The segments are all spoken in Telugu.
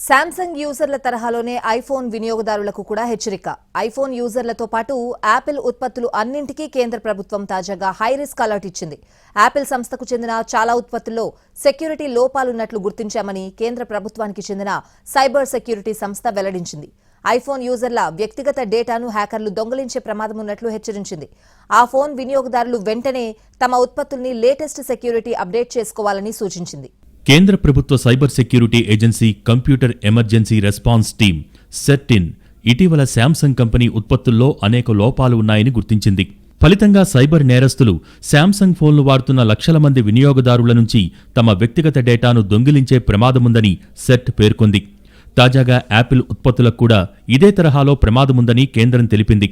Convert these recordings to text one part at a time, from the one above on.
శాంసంగ్ యూజర్ల తరహాలోనే ఐఫోన్ వినియోగదారులకు కూడా హెచ్చరిక. ఐఫోన్ యూజర్లతో పాటు యాపిల్ ఉత్పత్తులు అన్నింటికీ కేంద్ర ప్రభుత్వం తాజాగా హై రిస్క్ అలర్ట్ ఇచ్చింది. యాపిల్ సంస్థకు చెందిన చాలా ఉత్పత్తుల్లో సెక్యూరిటీ లోపాలున్నట్లు గుర్తించామని కేంద్ర ప్రభుత్వానికి చెందిన సైబర్ సెక్యూరిటీ సంస్థ వెల్లడించింది. ఐఫోన్ యూజర్ల వ్యక్తిగత డేటాను హ్యాకర్లు దొంగిలించే ప్రమాదం ఉన్నట్లు హెచ్చరించింది. ఆ ఫోన్ వినియోగదారులు వెంటనే తమ ఉత్పత్తుల్ని లేటెస్ట్ సెక్యూరిటీ అప్డేట్ చేసుకోవాలని సూచించింది. కేంద్ర ప్రభుత్వ cyber security agency computer emergency response team CERT-In ఇటీవల శాంసంగ్ కంపెనీ ఉత్పత్తుల్లో అనేక లోపాలు ఉన్నాయని గుర్తించింది. ఫలితంగా సైబర్ నేరస్తులు శాంసంగ్ ఫోన్లు వాడుతున్న లక్షల మంది వినియోగదారుల నుంచి తమ వ్యక్తిగత డేటాను దొంగిలించే ప్రమాదముందని సెట్ పేర్కొంది. తాజాగా యాపిల్ ఉత్పత్తులకు కూడా ఇదే తరహాలో ప్రమాదముందని కేంద్రం తెలిపింది.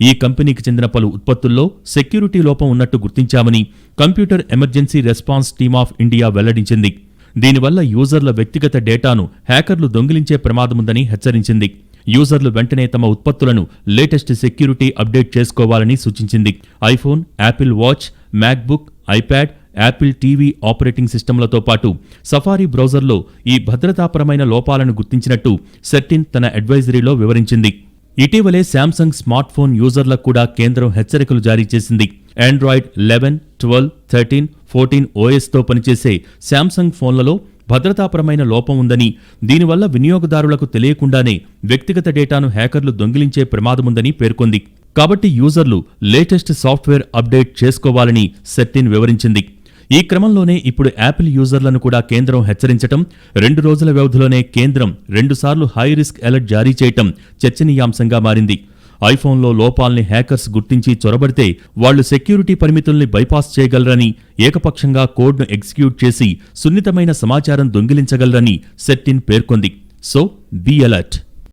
ఈ కంపెనీకి చెందిన పలు ఉత్పత్తుల్లో సెక్యూరిటీ లోపం ఉన్నట్టు గుర్తించామని computer emergency response team of India వెల్లడించింది. దీనివల్ల యూజర్ల వ్యక్తిగత డేటాను హ్యాకర్లు దొంగిలించే ప్రమాదముందని హెచ్చరించింది. యూజర్లు వెంటనే తమ ఉత్పత్తులను లేటెస్ట్ సెక్యూరిటీ అప్డేట్ చేసుకోవాలని సూచించింది. IPhone Apple watch MacBook iPad Apple TV operating సిస్టమ్లతో పాటు సఫారీ బ్రౌజర్లో ఈ భద్రతాపరమైన లోపాలను గుర్తించినట్టు సెట్టిన్ తన అడ్వైజరీలో వివరించింది. ఇటీవలే శాంసంగ్ స్మార్ట్ ఫోన్ యూజర్లకు కూడా కేంద్రం హెచ్చరికలు జారీ చేసింది. Android eleven twelve thirteen fourteen ఓఎస్తో పనిచేసే శాంసంగ్ ఫోన్లలో భద్రతాపరమైన లోపం ఉందని దీనివల్ల వినియోగదారులకు తెలియకుండానే వ్యక్తిగత డేటాను హ్యాకర్లు దొంగిలించే ప్రమాదముందని పేర్కొంది. కాబట్టి యూజర్లు లేటెస్ట్ సాఫ్ట్వేర్ అప్డేట్ చేసుకోవాలని సెట్టిన్ వివరించింది. ఈ క్రమంలోనే ఇప్పుడు యాపిల్ యూజర్లను కూడా కేంద్రం హెచ్చరించటం రెండు రోజుల వ్యవధిలోనే కేంద్రం రెండుసార్లు హై రిస్క్ అలర్ట్ జారీ చేయటం చర్చనీయాంశంగా మారింది. ఐఫోన్లో లోపాల్ని హ్యాకర్స్ గుర్తించి చొరబడితే వాళ్ళు సెక్యూరిటీ పరిమితుల్ని బైపాస్ చేయగలరని ఏకపక్షంగా కోడ్ను ఎగ్జిక్యూట్ చేసి సున్నితమైన సమాచారం దొంగిలించగలరని సెట్టిన్ పేర్కొంది. So be alert.